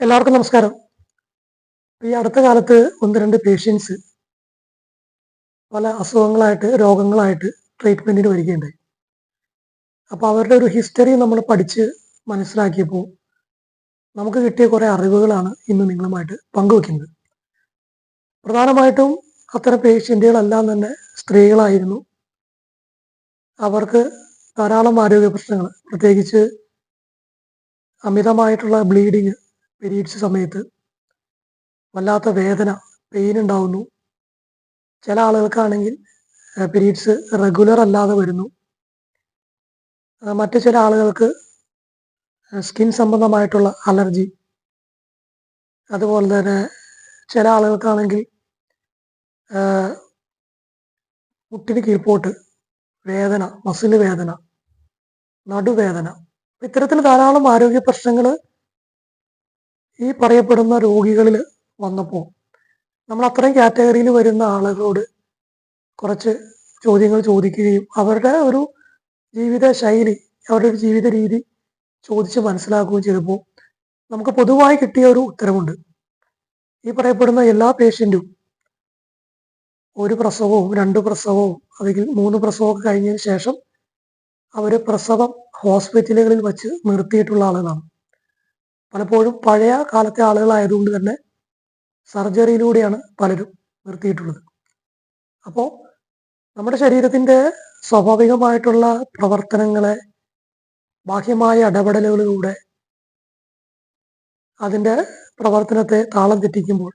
എല്ലാവർക്കും നമസ്കാരം. ഈ അടുത്ത കാലത്ത് ഒന്ന് രണ്ട് പേഷ്യൻസ് പല അസുഖങ്ങളായിട്ട് രോഗങ്ങളായിട്ട് ട്രീറ്റ്മെന്റിന് വരികയുണ്ടായി. അപ്പോൾ അവരുടെ ഒരു ഹിസ്റ്ററി നമ്മൾ പഠിച്ച് മനസ്സിലാക്കിയപ്പോൾ നമുക്ക് കിട്ടിയ കുറേ അറിവുകളാണ് ഇന്ന് നിങ്ങളുമായിട്ട് പങ്കുവെക്കുന്നത്. പ്രധാനമായിട്ടും അത്തരം പേഷ്യന്റുകളെല്ലാം തന്നെ സ്ത്രീകളായിരുന്നു. അവർക്ക് ധാരാളം ആരോഗ്യ പ്രശ്നങ്ങൾ പ്രത്യേകിച്ച് അമിതമായിട്ടുള്ള ബ്ലീഡിങ് പീരീഡ്സ് സമയത്ത് വല്ലാത്ത വേദന പെയിൻ ഉണ്ടാവുന്നു. ചില ആളുകൾക്കാണെങ്കിൽ പീരീഡ്സ് റെഗുലർ അല്ലാതെ വരുന്നു. മറ്റു ചില ആളുകൾക്ക് സ്കിൻ സംബന്ധമായിട്ടുള്ള അലർജി അതുപോലെ തന്നെ ചില ആളുകൾക്കാണെങ്കിൽ മുട്ടിന് കീഴ്പോട്ട് വേദന മസിൽ വേദന നടുവേദന. ഇത്തരത്തിൽ ധാരാളം ആരോഗ്യ പ്രശ്നങ്ങൾ ഈ പറയപ്പെടുന്ന രോഗികളിൽ വന്നപ്പോൾ നമ്മൾ അത്രയും കാറ്റഗറിയിൽ വരുന്ന ആളുകളോട് കുറച്ച് ചോദ്യങ്ങൾ ചോദിക്കുകയും അവരുടെ ഒരു ജീവിത ശൈലി അവരുടെ ഒരു ജീവിത രീതി ചോദിച്ച് മനസ്സിലാക്കുകയും ചെയ്തപ്പോൾ നമുക്ക് പൊതുവായി കിട്ടിയ ഒരു ഉത്തരവുണ്ട്. ഈ പറയപ്പെടുന്ന എല്ലാ പേഷ്യന്റും ഒരു പ്രസവവും രണ്ട് പ്രസവവും അല്ലെങ്കിൽ മൂന്ന് പ്രസവമൊക്കെ കഴിഞ്ഞതിന് ശേഷം അവർ പ്രസവം ഹോസ്പിറ്റലുകളിൽ വച്ച് നിർത്തിയിട്ടുള്ള ആളുകളാണ്. പലപ്പോഴും പഴയ കാലത്തെ ആളുകളായതുകൊണ്ട് തന്നെ സർജറിയിലൂടെയാണ് പലരും നിർത്തിയിട്ടുള്ളത്. അപ്പോൾ നമ്മുടെ ശരീരത്തിന്റെ സ്വാഭാവികമായിട്ടുള്ള പ്രവർത്തനങ്ങളെ ബാഹ്യമായ ഇടപെടലുകളിലൂടെ അതിന്റെ പ്രവർത്തനത്തെ താളം തെറ്റിക്കുമ്പോൾ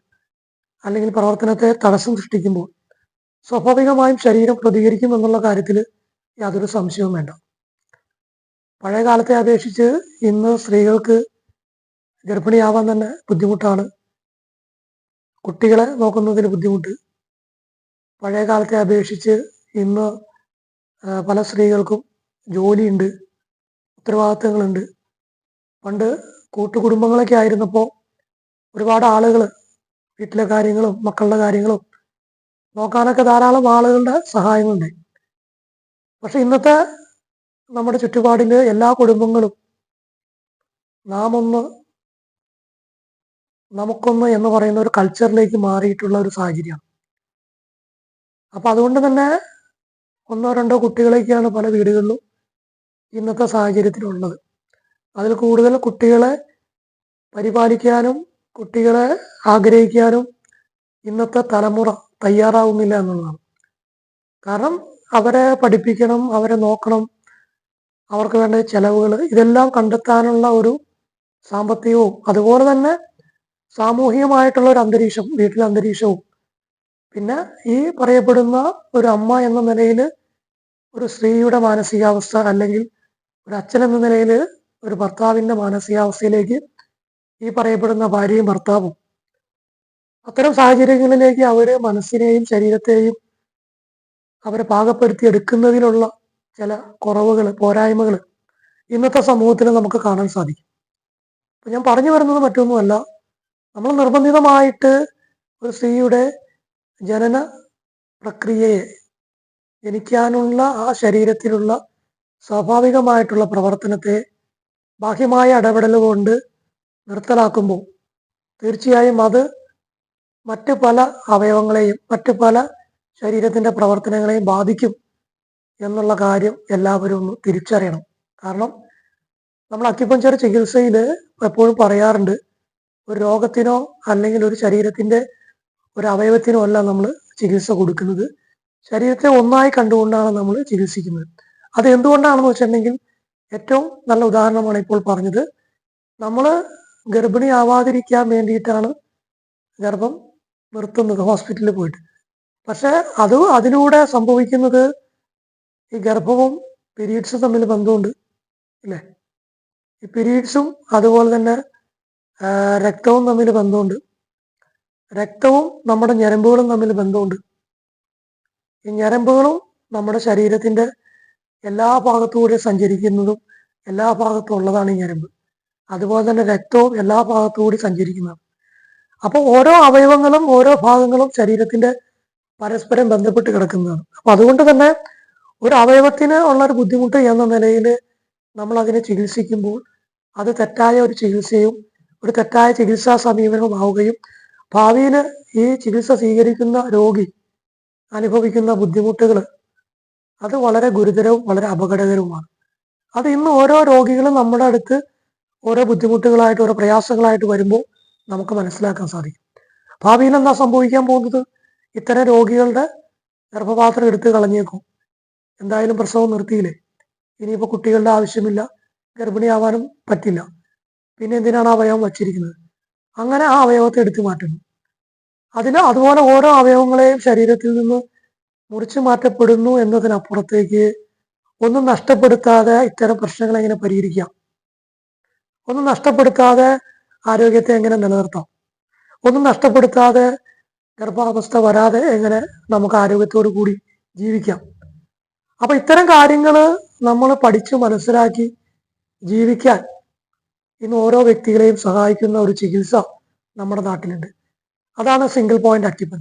അല്ലെങ്കിൽ പ്രവർത്തനത്തെ തടസ്സം സൃഷ്ടിക്കുമ്പോൾ സ്വാഭാവികമായും ശരീരം പ്രതികരിക്കും എന്നുള്ള കാര്യത്തിൽ യാതൊരു സംശയവും വേണ്ട. പഴയ കാലത്തെ അപേക്ഷിച്ച് ഇന്ന് സ്ത്രീകൾക്ക് ഗർഭിണിയാവാൻ തന്നെ ബുദ്ധിമുട്ടാണ്. കുട്ടികളെ നോക്കുന്നതിന് ബുദ്ധിമുട്ട്. പഴയ കാലത്തെ അപേക്ഷിച്ച് ഇന്ന് പല സ്ത്രീകൾക്കും ജോലിയുണ്ട് ഉത്തരവാദിത്തങ്ങളുണ്ട്. പണ്ട് കൂട്ടുകുടുംബങ്ങളൊക്കെ ആയിരുന്നപ്പോൾ ഒരുപാട് ആളുകൾ വീട്ടിലെ കാര്യങ്ങളും മക്കളുടെ കാര്യങ്ങളും നോക്കാനൊക്കെ ധാരാളം ആളുകളുടെ സഹായങ്ങളുണ്ട്. പക്ഷെ ഇന്നത്തെ നമ്മുടെ ചുറ്റുപാടിൽ എല്ലാ കുടുംബങ്ങളും നാം ഒന്ന് നമുക്കൊന്ന് എന്ന് പറയുന്ന ഒരു കൾച്ചറിലേക്ക് മാറിയിട്ടുള്ള ഒരു സാഹചര്യമാണ്. അപ്പൊ അതുകൊണ്ട് തന്നെ ഒന്നോ രണ്ടോ കുട്ടികളൊക്കെയാണ് പല വീടുകളിലും ഇന്നത്തെ സാഹചര്യത്തിലുള്ളത്. അതിൽ കൂടുതൽ കുട്ടികളെ പരിപാലിക്കാനും കുട്ടികളെ ആഗ്രഹിക്കാനും ഇന്നത്തെ തലമുറ തയ്യാറാവുന്നില്ല എന്നുള്ളതാണ്. കാരണം അവരെ പഠിപ്പിക്കണം അവരെ നോക്കണം അവർക്ക് വേണ്ട ചെലവുകൾ ഇതെല്ലാം കണ്ടെത്താനുള്ള ഒരു സാമ്പത്തികവും അതുപോലെ തന്നെ സാമൂഹികമായിട്ടുള്ള ഒരു അന്തരീക്ഷം വീട്ടിലെ അന്തരീക്ഷവും. പിന്നെ ഈ പറയപ്പെടുന്ന ഒരു അമ്മ എന്ന നിലയിൽ ഒരു സ്ത്രീയുടെ മാനസികാവസ്ഥ അല്ലെങ്കിൽ ഒരു അച്ഛൻ എന്ന നിലയിൽ ഒരു ഭർത്താവിന്റെ മാനസികാവസ്ഥയിലേക്ക് ഈ പറയപ്പെടുന്ന ഭാര്യയും ഭർത്താവും. അത്തരം സാഹചര്യങ്ങളിലേക്ക് അവർ മനസ്സിനെയും ശരീരത്തെയും അവരെ പാകപ്പെടുത്തി എടുക്കുന്നതിലുള്ള ചില കുറവുകൾ പോരായ്മകൾ ഇന്നത്തെ സമൂഹത്തിൽ നമുക്ക് കാണാൻ സാധിക്കും. ഞാൻ പറഞ്ഞു വരുന്നത് മറ്റൊന്നുമല്ല. നമ്മൾ നിർബന്ധിതമായിട്ട് ഒരു സ്ത്രീയുടെ ജനന പ്രക്രിയയെ ജനിക്കാനുള്ള ആ ശരീരത്തിലുള്ള സ്വാഭാവികമായിട്ടുള്ള പ്രവർത്തനത്തെ ബാഹ്യമായ ഇടപെടൽ കൊണ്ട് നിർത്തലാക്കുമ്പോൾ തീർച്ചയായും അത് മറ്റ് പല അവയവങ്ങളെയും മറ്റ് പല ശരീരത്തിന്റെ പ്രവർത്തനങ്ങളെയും ബാധിക്കും എന്നുള്ള കാര്യം എല്ലാവരും ഒന്ന് തിരിച്ചറിയണം. കാരണം നമ്മൾ അക്യുപഞ്ചർ ചികിത്സയിൽ എപ്പോഴും പറയാറുണ്ട് ഒരു രോഗത്തിനോ അല്ലെങ്കിൽ ഒരു ശരീരത്തിന്റെ ഒരു അവയവത്തിനോ അല്ല നമ്മൾ ചികിത്സ കൊടുക്കുന്നത്. ശരീരത്തെ ഒന്നായി കണ്ടുകൊണ്ടാണ് നമ്മൾ ചികിത്സിക്കുന്നത്. അത് എന്തുകൊണ്ടാണെന്ന് വെച്ചിട്ടുണ്ടെങ്കിൽ ഏറ്റവും നല്ല ഉദാഹരണമാണ് ഇപ്പോൾ പറഞ്ഞത്. നമ്മൾ ഗർഭിണി ആവാതിരിക്കാൻ വേണ്ടിയിട്ടാണ് ഗർഭം നിർത്തുന്നത് ഹോസ്പിറ്റലിൽ പോയിട്ട്. പക്ഷെ അത് അതിലൂടെ സംഭവിക്കുന്നത് ഈ ഗർഭവും പീരീഡ്സും തമ്മിൽ ബന്ധമുണ്ട് അല്ലേ? ഈ പീരീഡ്സും അതുപോലെ തന്നെ രക്തവും തമ്മിൽ ബന്ധമുണ്ട്. രക്തവും നമ്മുടെ ഞരമ്പുകളും തമ്മിൽ ബന്ധമുണ്ട്. ഈ ഞരമ്പുകളും നമ്മുടെ ശരീരത്തിന്റെ എല്ലാ ഭാഗത്തൂടെ സഞ്ചരിക്കുന്നതും എല്ലാ ഭാഗത്തും ഉള്ളതാണ് ഈ ഞരമ്പ്. അതുപോലെ തന്നെ രക്തവും എല്ലാ ഭാഗത്തുകൂടി സഞ്ചരിക്കുന്നതാണ്. അപ്പോൾ ഓരോ അവയവങ്ങളും ഓരോ ഭാഗങ്ങളും ശരീരത്തിന്റെ പരസ്പരം ബന്ധപ്പെട്ട് കിടക്കുന്നതാണ്. അപ്പൊ അതുകൊണ്ട് തന്നെ ഒരു അവയവത്തിന് ഉള്ള ഒരു ബുദ്ധിമുട്ട് എന്ന നിലയിൽ നമ്മൾ അതിനെ ചികിത്സിക്കുമ്പോൾ അത് തെറ്റായ ഒരു ചികിത്സയും ഒരു തെറ്റായ ചികിത്സാ സമീപനമാവുകയും ഭാവിയിൽ ഈ ചികിത്സ സ്വീകരിക്കുന്ന രോഗി അനുഭവിക്കുന്ന ബുദ്ധിമുട്ടുകൾ അത് വളരെ ഗുരുതരവും വളരെ അപകടകരവുമാണ്. അത് ഇന്ന് ഓരോ രോഗികളും നമ്മുടെ അടുത്ത് ഓരോ ബുദ്ധിമുട്ടുകളായിട്ട് ഓരോ പ്രയാസങ്ങളായിട്ട് വരുമ്പോൾ നമുക്ക് മനസ്സിലാക്കാൻ സാധിക്കും. ഭാവിയിൽ എന്താ സംഭവിക്കാൻ പോകുന്നത്? ഇത്തരം രോഗികളുടെ ഗർഭപാത്രം എടുത്ത് കളഞ്ഞേക്കും. എന്തായാലും പ്രസവം നിർത്തിയില്ലേ? ഇനിയിപ്പോൾ കുട്ടികളുടെ ആവശ്യമില്ല. ഗർഭിണിയാവാനും പറ്റില്ല. പിന്നെ എന്തിനാണ് അവയവം വച്ചിരിക്കുന്നത്? അങ്ങനെ ആ അവയവത്തെ എടുത്തു മാറ്റണം അതിന് അതുപോലെ ഓരോ അവയവങ്ങളെയും ശരീരത്തിൽ നിന്ന് മുറിച്ചു മാറ്റപ്പെടുന്നു എന്നതിനപ്പുറത്തേക്ക് ഒന്നും നഷ്ടപ്പെടുത്താതെ ഇത്തരം പ്രശ്നങ്ങൾ എങ്ങനെ പരിഹരിക്കാം? ഒന്നും നഷ്ടപ്പെടുത്താതെ ആരോഗ്യത്തെ എങ്ങനെ നിലനിർത്താം? ഒന്നും നഷ്ടപ്പെടുത്താതെ ഗർഭാവസ്ഥ വരാതെ എങ്ങനെ നമുക്ക് ആരോഗ്യത്തോടു കൂടി ജീവിക്കാം? അപ്പൊ ഇത്തരം കാര്യങ്ങൾ നമ്മൾ പഠിച്ചു മനസ്സിലാക്കി ജീവിക്കാൻ ഇന്ന് ഓരോ വ്യക്തികളെയും സഹായിക്കുന്ന ഒരു ചികിത്സ നമ്മുടെ നാട്ടിലുണ്ട്. അതാണ് സിംഗിൾ പോയിന്റ് അക്യുപഞ്ചർ